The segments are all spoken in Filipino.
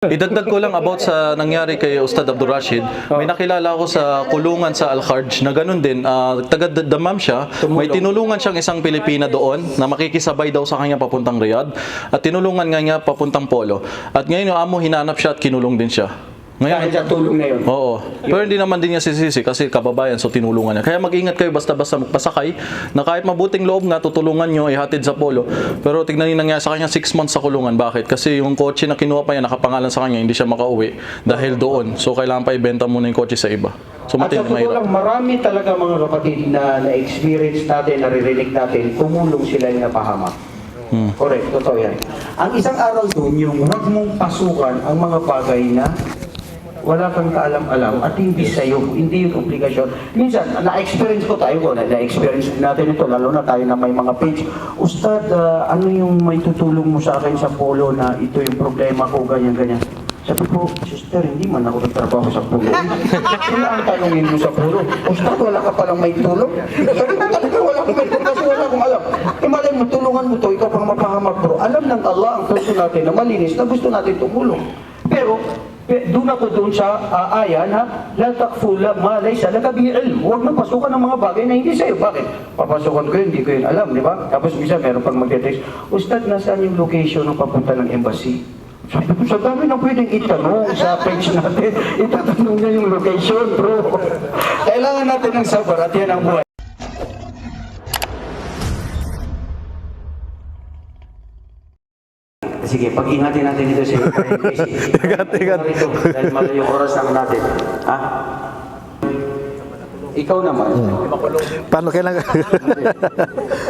Idagdag ko lang about sa nangyari kay Ustad Abdul Rashid. May nakilala ako sa kulungan sa Al-Kharj na ganun din. ah, taga Damam siya. May tinulungan siyang isang Pilipina doon na makikisabay daw sa kanya papuntang Riyadh. At tinulungan nga niya papuntang Polo. At ngayon yung amo hinanap siya at kinulong din siya. Ngayon, Dahil sa tulong na yun. Oo. Pero hindi naman din niya sisisi kasi kababayan so tinulungan niya. Kaya mag-ingat kayo basta-basta magpasakay na kahit mabuting loob nga tutulungan niyo ihatid sa polo. Pero tignan niyo nangyari sa kanya 6 months sa kulungan. Bakit? Kasi yung kotse na kinuha pa niya nakapangalan sa kanya hindi siya makauwi dahil doon. So kailangan pa ibenta muna yung kotse sa iba. So At sa matindi totoo mahirap. lang, marami talaga mga kapatid na na-experience natin, naririnig natin, tumulong sila yung napahamak. Hmm. Correct, totoo yan. Ang isang aral doon, yung huwag mong pasukan ang mga bagay na wala kang kaalam-alam at hindi sa'yo, hindi yung obligasyon. Minsan, na-experience ko tayo ko, na-experience natin ito, lalo na tayo na may mga page. Ustad, ah, ano yung may tutulong mo sa akin sa polo na ito yung problema ko, ganyan-ganyan. Sabi ko, sister, hindi man ako nagtrabaho sa polo. Sila ang tanongin mo sa polo. Ustad, wala ka palang may tulong? Sabi ko, talaga wala akong may tulong kasi wala akong alam. Eh, malay mo, tulungan mo to, ikaw pang mapahamak bro. Alam ng Allah ang puso natin na malinis na gusto natin tumulong. Pero, doon ako doon sa uh, aya na la takfula ma laysa laka bihi ilm. Huwag na pasukan ng mga bagay na hindi sa'yo. Bakit? Papasukan ko yun, hindi ko yun alam, di ba? Tapos minsan meron pang magte-text, Ustad, nasaan yung location ng papunta ng embassy? Sabi ko, sa dami na pwedeng itanong sa page natin. Itatanong niya yung location, bro. Kailangan natin ng sabar at yan ang buhay. Sige, pag-ingatin natin dito si Ingat, ingat. Ito, dahil malayo oras naman natin. Ha? Ikaw naman, Paano kailangan?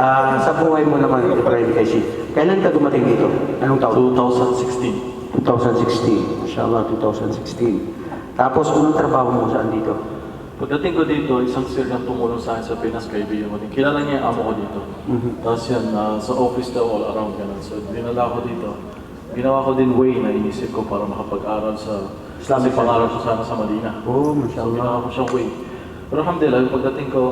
ah, sa buhay mo naman, Ibrahim Kasi, kailan ka dumating dito? Anong taon? 2016. 2016. Inshallah, 2016. Tapos, unang trabaho mo saan dito? Pagdating ko dito, isang sir ang tumulong sa akin sa Pinas, kaibigan ko din. Kilala niya yung amo ko dito. Tapos yan, ah, sa office daw all around ganun. So, dinala ko dito. Ginawa ko din way na inisip ko para makapag-aral sa Islamic Kasi pangarap ko sana sa Madina. Oh, So, mashallah. ginawa ko siyang way. Pero alhamdulillah, yung pagdating ko,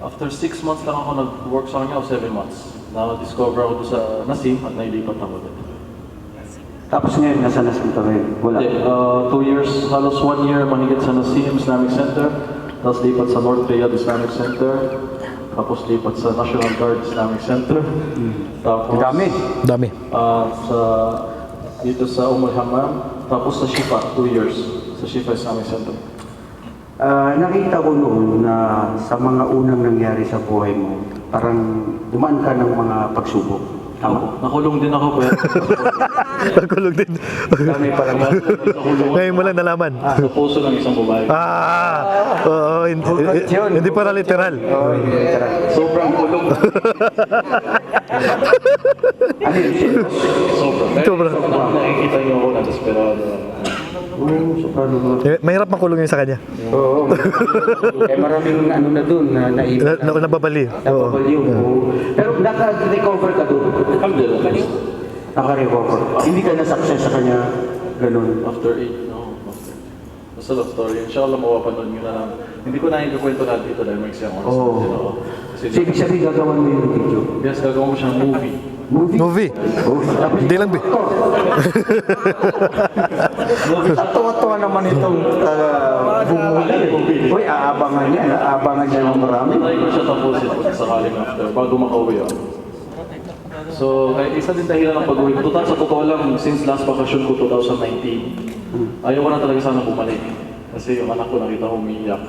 after 6 months lang ako nag-work sa kanya, o 7 months. Na-discover ako sa Nasim at nailipat ako doon. Tapos ngayon, nasa nasan ka ngayon? Wala. Hindi, uh, two years, halos one year mahigit sa Nasim Islamic Center, tapos lipat sa North Riyadh Islamic Center, tapos lipat sa National Guard Islamic Center, tapos Ang dami. Dami. uh, sa dito sa Umul Hammam, tapos sa Shifa, two years, sa Shifa Islamic Center. Ah, nakita ko noon na sa mga unang nangyari sa buhay mo, parang dumaan ka ng mga pagsubok. Tama. Nakulong din ako, pero Nagkulog din. Dami palang Ngayon mo lang nalaman. sa puso ng isang babae. Ah! Oo, hindi, hindi para literal. Oh, hindi, tara. Sobrang kulong. Ano yun? Sobrang. Sobrang. Nakikita niyo ako na desperado. Oo, sobrang mo. Eh, Mahirap makulong yun sa kanya. Oo. Eh maraming ano na doon na Na, naiba. na, nababali. Oo. Napabaliw. Oo. Pero naka-recover ka doon. Alhamdulillah. Naka-recover. Hindi ka na-success sa kanya. Ganun. After 8, no. After. Basta love story. Inshallah, mapapanood nyo na lang. Hindi ko na yung kwento lahat dito dahil may isang oras Oo. na So, ibig sabihin gagawan mo yung video. yes, gagawa mo siyang movie. Movie. Movie. Hindi lang, bi- At tuwa-tuwa naman itong uh, bumuli. Uy, aabangan niya. Aabangan niya ng marami. Ko siya tapusin sakaling after, bago makauwi ako. So, kaya isa din dahilan ng pag-uwi ko. Total, sa totoo lang, since last vacation ko 2019, ayaw ko na talaga sana bumalik. Kasi yung anak ko nakita ko umiiyak.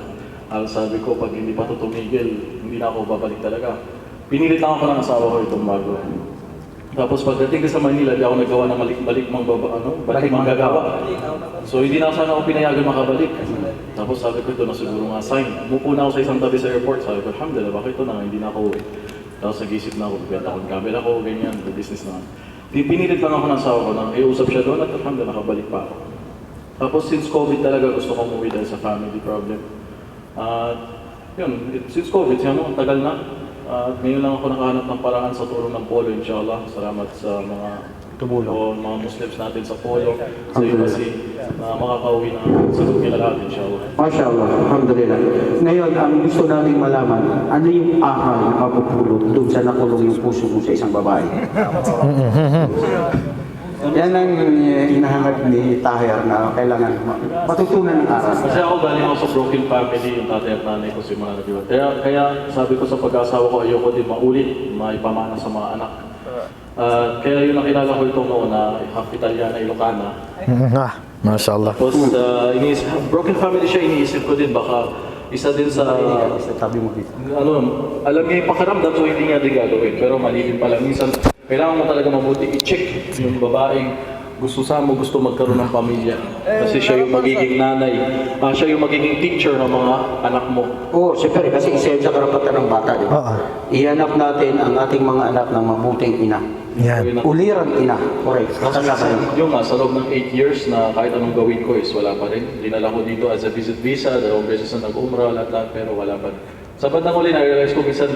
Al sabi ko, pag hindi pa ito tumigil, hindi na ako babalik talaga. Pinilit lang ako ng asawa ko itong bago. Tapos pagdating ko sa Manila, di ako nagawa ng balik-balik mang baba, ano, balik mang gagawa. So hindi na sana ako pinayagan makabalik. Tapos sabi ko ito na siguro nga sign. Mupo na ako sa isang tabi sa airport. Sabi ko, alhamdulillah, bakit ito na hindi na ako uwi. Tapos nag-isip na ako, bibenta ko ng camera ko, ganyan, business na. Pinilit lang ako ng asawa ko nang iusap siya doon at alhamdulillah, nakabalik pa ako. Tapos since COVID talaga gusto ko umuwi dahil sa family problem. At yun, it- since COVID, yan, ang tagal na. At ngayon lang ako nakahanap ng paraan sa tulong ng Polo, inshallah. Salamat sa mga tumulong o mga Muslims natin sa Polo, sa embassy, na makakauwi na sagot nila lahat, inshallah. Masya Allah, Alhamdulillah. Ngayon, ang gusto namin malaman, ano yung aral na mapupulot doon sa nakulong yung puso mo sa isang babae? Yan ang hinahangad ni Tahir na kailangan ma- matutunan ng aral. Kasi ako galing ako sa broken family, yung tatay at nanay ko si mga nagdiwan. Kaya, kaya sabi ko sa pag-asawa ko, ayoko din maulit, maipamana sa mga anak. Ah, kaya yung nakilala ko itong noon na half Italiana, Ilocana. Ah, Masya Allah. Tapos, uh, iniisip, broken family siya, iniisip ko din baka isa din sa, Sa tabi mo dito. ano, alam niya yung pakiramdam so hindi niya din gagawin. Pero mali din pala. Minsan, kailangan mo talaga mabuti i-check yung babaeng gusto sa mo, gusto magkaroon ng pamilya. Kasi siya yung magiging nanay. Ah, siya yung magiging teacher ng mga anak mo. Oo, siyempre, kasi isa yun sa karapatan ng bata, di ba? Oo. Ihanap natin ang ating mga anak ng mabuting ina. Yan. Ulirang ina. Correct. Kasi Kasama yun. yung nga, sa loob ng 8 years na kahit anong gawin ko is wala pa rin. Dinala ko dito as a visit visa, dalawang beses na nag-umrah, lahat-lahat, pero wala pa rin. Sa bandang huli, na-realize ko minsan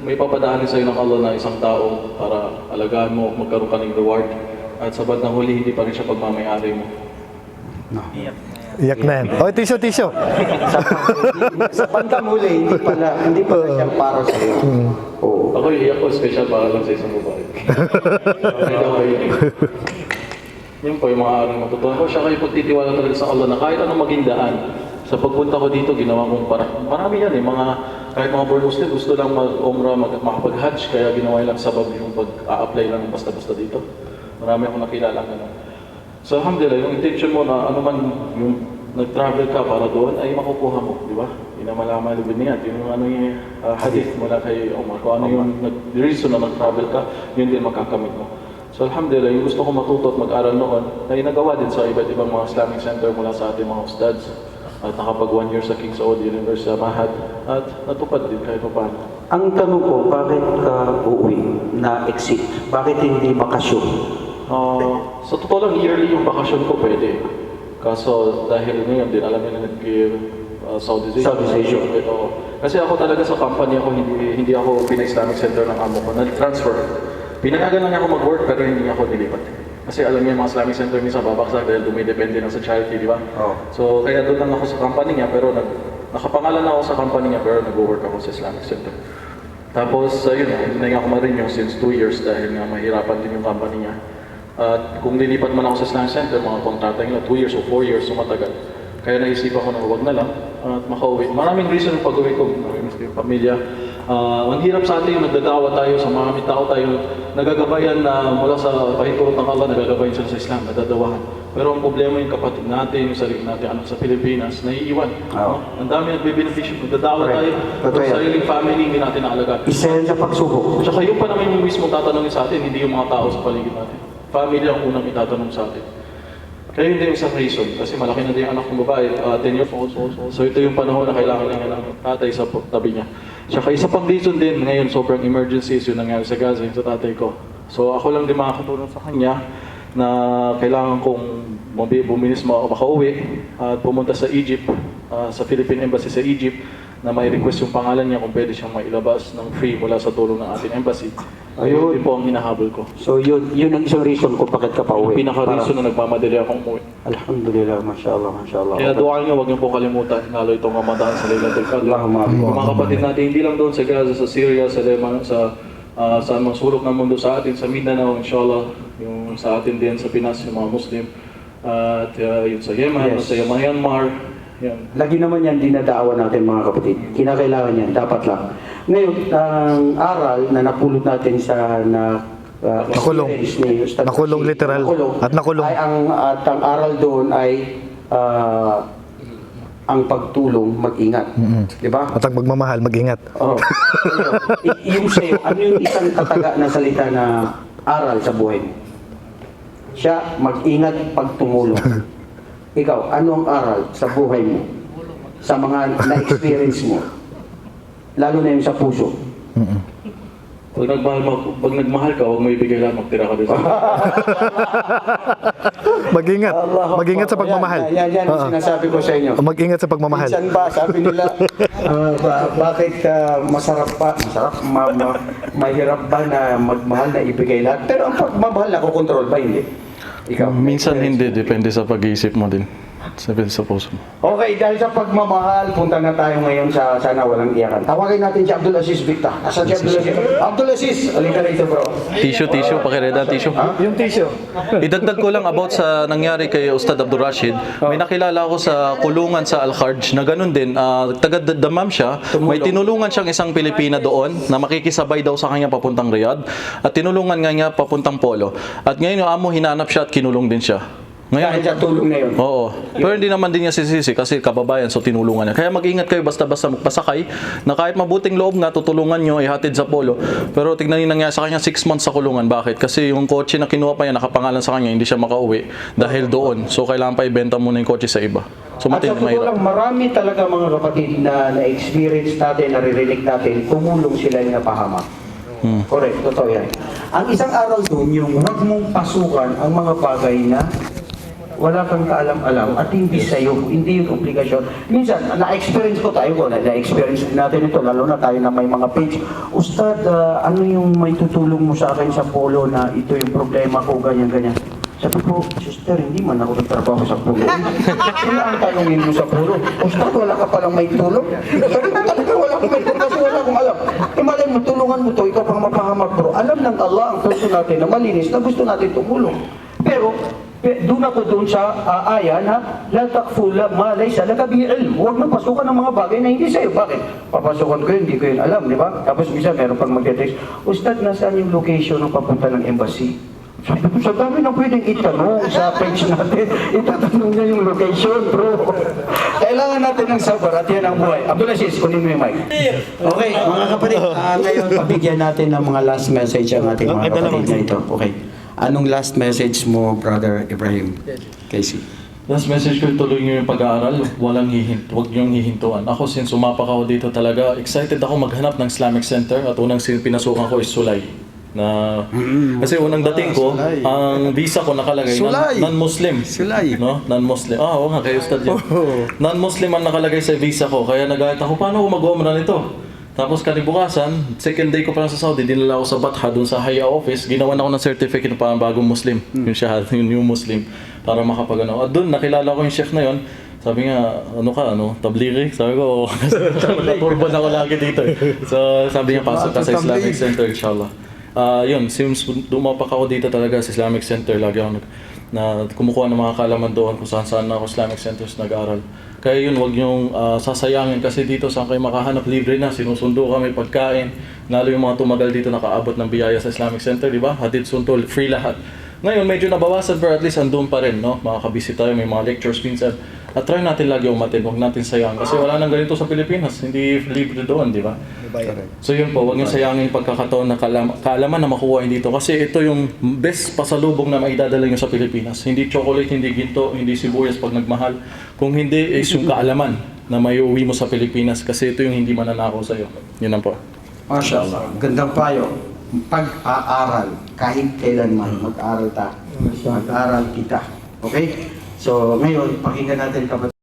may papadaanin sa'yo ng Allah na isang tao para alagaan mo, magkaroon ka ng reward. At sa bandang huli, hindi pa rin siya pagmamayari mo. No. Iyak na yan. Oh, tisyo, tisyo. sa, sa bandang huli, hindi pala, hindi pala siya para sa iyo. Oo. Ako iiyak ko, special para lang sa isang babae. Ako iiyak. Yun po yung mga aral matutunan ko. Siya kayo pagtitiwala talaga sa Allah na kahit anong maging daan. Sa pagpunta ko dito, ginawa kong para marami yan eh. Mga, kahit mga born Muslim, gusto lang mag-umrah, mag, makapag-hajj, kaya ginawa lang sabab yung pag-a-apply lang basta-basta dito. Marami akong nakilala ganun. So alhamdulillah, yung intention mo na ano man yung nag-travel ka para doon ay makukuha mo, di ba? Inamalama libid niya. Yun yung ano yung uh, hadith mula kay Omar. Kung ano yung nag- reason na nag-travel ka, yun din makakamit mo. So alhamdulillah, yung gusto ko matuto at mag-aral noon, ay nagawa din sa iba't ibang mga Islamic center mula sa ating mga ustads. At nakapag one year sa King Saud University sa Mahad. At natupad din kahit pa paano. Ang tanong ko, bakit ka uuwi na exit? Bakit hindi bakasyon? Ah, sa totoo lang, yearly yung bakasyon ko pwede. Kaso dahil ngayon din, alam nila nag uh, Asia. Southeast Asia. Ito. Kasi ako talaga sa company ako, hindi, hindi ako pina-Islamic Center ng amo ko. Nag-transfer. Pinayagan lang niya ako mag-work pero hindi niya ako nilipat. Kasi alam niya yung mga Islamic Center minsan babaksak dahil dumidepende na sa charity, di ba? Oo. So kaya doon lang ako sa company niya pero nag, nakapangalan ako sa company niya pero nag-work ako sa Islamic Center. Tapos, ayun, hindi na nga ako ma-renew since 2 years dahil nga mahirapan din yung company niya. At kung lilipat man ako sa Islamic Center, mga kontrata nila, 2 years o 4 years, sumatagal. Kaya naisipan ko na huwag na lang at makauwi. Maraming reason pag-uwi ko, ko yung pamilya. Ah, ang hirap sa atin yung nagdadawa tayo sa mga tao tayo, nagagabayan na mula sa pahintulot ng Allah, nagagabayan sila sa Islam, nadadawahan. Pero ang problema yung kapatid natin, yung sarili natin, anak sa Pilipinas, naiiwan. No? Ang dami nagbe-beneficio, nagdadawa Correct. tayo, yan. sariling family, hindi natin naalagaan. Isa yan sa pagsubok. Tsaka yung pa naman yung mismo tatanungin sa atin, hindi yung mga tao sa paligid natin. Family ang unang itatanong sa atin. Kaya yun din yung isang reason, kasi malaki na din yung anak ng babae, uh, 10 years old, so, ito yung panahon na kailangan ng tatay sa tabi niya. Tsaka isa pang reason din, ngayon sobrang emergencies yung nangyari sa Gaza, yung sa tatay ko. So ako lang din makakatulong sa kanya na kailangan kong bumi- bumilis mo makauwi at pumunta sa Egypt, uh, sa Philippine Embassy sa Egypt, na may request yung pangalan niya kung pwede siyang mailabas ng free mula sa tulong ng ating embassy. Ayun din po ang hinahabol ko. So yun, yun ang isang reason kung bakit ka pa uwi. pinaka-reason na nagmamadali akong umuwi. Alhamdulillah, Masya Allah, Masya Allah. Kaya duwaan niyo, huwag niyo po kalimutan, lalo itong Ramadan sa Laylatul Qadr. Mga kapatid natin, hindi lang doon sa Gaza, sa Syria, sa Lebanon, sa uh, sa mga sulok ng mundo sa atin, sa Mindanao, inshallah, yung sa atin din, sa Pinas, yung mga Muslim, at uh, yung sa Yemen, Yes. sa Myanmar, yan. Lagi naman yan dinadaawan natin mga kapatid. Kinakailangan yan, dapat lang. Ngayon, ang aral na napulot natin sa na uh, Nakulong. ni Ustad Nakulong literal. At nakulong. Ay ang, at ang aral doon ay ah, ang pagtulong, mag-ingat. Di ba? At ang magmamahal, mag-ingat. Oh. Yung sa'yo, ano yung isang tataga na salita na aral sa buhay mo? Siya, mag-ingat pag tumulong. Ikaw, ano ang aral sa buhay mo? Sa mga na-experience mo? Lalo na yung sa puso. Pag nagmahal, mag, pag nagmahal ka, huwag mo ibigay lang, magtira ka din sa Mag-ingat. Allahu Mag-ingat sa Akbar. pagmamahal. Yan, yan, yan ang Oo. sinasabi ko sa inyo. Mag-ingat sa pagmamahal. Minsan ba, sabi nila, ah, ba- bakit ka masarap pa, masarap, ma, ma, mahirap ba na magmahal na ibigay lahat? Pero ang pagmamahal na kontrol ba, hindi? Ikaw. Minsan hindi, depende sa pag-iisip mo din. Sabi sa puso mo. Okay, dahil sa pagmamahal, punta na tayo ngayon sa sana walang iyakan. Tawagin natin si Abdul Aziz Victa. Asan si Abdul Aziz? Abdul Aziz, alika rito bro. Tissue, tissue, pakireda, tissue. Yung tissue. Idagdag ko lang about sa nangyari kay Ustad Abdul Rashid. May nakilala ako sa kulungan sa Al-Kharj na ganun din. ah, taga Damam siya. May tinulungan siyang isang Pilipina doon na makikisabay daw sa kanya papuntang Riyadh. At tinulungan nga niya papuntang Polo. At ngayon yung amo hinanap siya at kinulong din siya. Dahil Ngayon, sa tulong na yun. Oo. Pero hindi naman din niya sisisi kasi kababayan so tinulungan niya. Kaya mag-ingat kayo basta-basta magpasakay na kahit mabuting loob nga tutulungan niyo ihatid sa polo. Pero tignan niyo nangyari sa kanya 6 months sa kulungan. Bakit? Kasi yung kotse na kinuha pa niya nakapangalan sa kanya hindi siya makauwi dahil doon. So kailangan pa ibenta muna yung kotse sa iba. So At sa totoo mahirap. lang, marami talaga mga kapatid na na-experience natin, naririnig natin, tumulong sila yung napahamak. Hmm. Correct, totoo yan. Ang isang aral doon, yung huwag mong pasukan ang mga bagay na wala kang kaalam-alam at hindi sa'yo, hindi yung obligasyon. Minsan, na-experience ko tayo ko, na-experience din natin ito, lalo na tayo na may mga page. Ustad, ah, ano yung may tutulong mo sa akin sa polo na ito yung problema ko, ganyan-ganyan. Sabi ko, sister, hindi man ako nagtrabaho sa polo. Wala ang tanongin mo sa polo. Ustad, wala ka palang may tulong? Sabi ko talaga, wala akong may tulong kasi wala akong alam. E malay mo, tulungan mo to, ikaw pang mapahamak bro. Alam ng Allah ang puso natin na malinis na gusto natin tumulong. Pero, pe- doon ako doon sa ah, aya na la takfula ma laysa laka bi ilm. Huwag mo pasukan ng mga bagay na hindi sa'yo. Bakit? Papasukan ko yun, hindi ko yun alam, di ba? Tapos bisa meron pang magte-text, Ustad, nasaan yung location ng papunta ng embassy? Sabi ko, sa dami na pwedeng itanong sa page natin. Itatanong niya yung location, bro. Kailangan natin ng sabar at yan ang buhay. Abdul Aziz, kunin mo yung mic. Okay, mga kapatid, ah, ngayon pabigyan natin ng mga last message ang ating mga kapatid na ito. Okay. Anong last message mo, Brother Ibrahim? Casey. Last message ko, tuloy niyo yung pag-aaral, walang hihint, huwag niyong hihintuan. Ako, since umapak ako dito talaga, excited ako maghanap ng Islamic Center at unang pinasukan ko is Sulay. Na, kasi unang dating ko, ang visa ko nakalagay, non- Sulay. non-Muslim. Sulay. No? Non-Muslim. Ah, oo nga, kayo Ustad yan. Non-Muslim ang nakalagay sa visa ko, kaya nagalit ako, paano ako mag-umrah nito? Tapos kanibukasan, second day ko pa lang sa Saudi, dinala ako sa Batha doon sa Haya office, ginawan ako ng certificate parang bagong Muslim, yung shahad, yung new Muslim, para makapagano. At doon, nakilala ko yung chef na yon. Sabi nga, ano ka, ano, tabliri? Sabi ko, turban ako lagi dito. eh. So, sabi niya, pasok ka sa Islamic Center, inshallah. Ah, yun, since dumapak ako dito talaga sa Islamic Center, lagi ako nag, na kumukuha ng mga kalaman doon kung saan saan ako Islamic Centers nag-aral. Kaya yun, wag niyong ah, sasayangin kasi dito saan kayo makahanap libre na, sinusundo kami pagkain, lalo yung mga tumagal dito nakaabot ng biyaya sa Islamic Center, di ba? Hatid sundo, free lahat. Ngayon, medyo nabawasan pero at least andun pa rin, no? Makakabisi tayo, may mga lectures minsan. At try natin lagi umatin, huwag natin sayang. Kasi wala nang ganito sa Pilipinas, hindi libre doon, di ba? So yun po, huwag niyo sayangin yung pagkakataon na kalam- kaalaman na makuha dito. Kasi ito yung best pasalubong na maidadala niyo sa Pilipinas. Hindi chocolate, hindi ginto, hindi sibuyas pag nagmahal. Kung hindi, is yung kaalaman na may uwi mo sa Pilipinas. Kasi ito yung hindi mananakaw sa'yo. Yun lang po. Masya Allah. Gandang payo. Pag-aaral, kahit kailanman, mag-aaral ta. Mag-aaral kita. Okay? So, ngayon, pakinggan natin kapatid.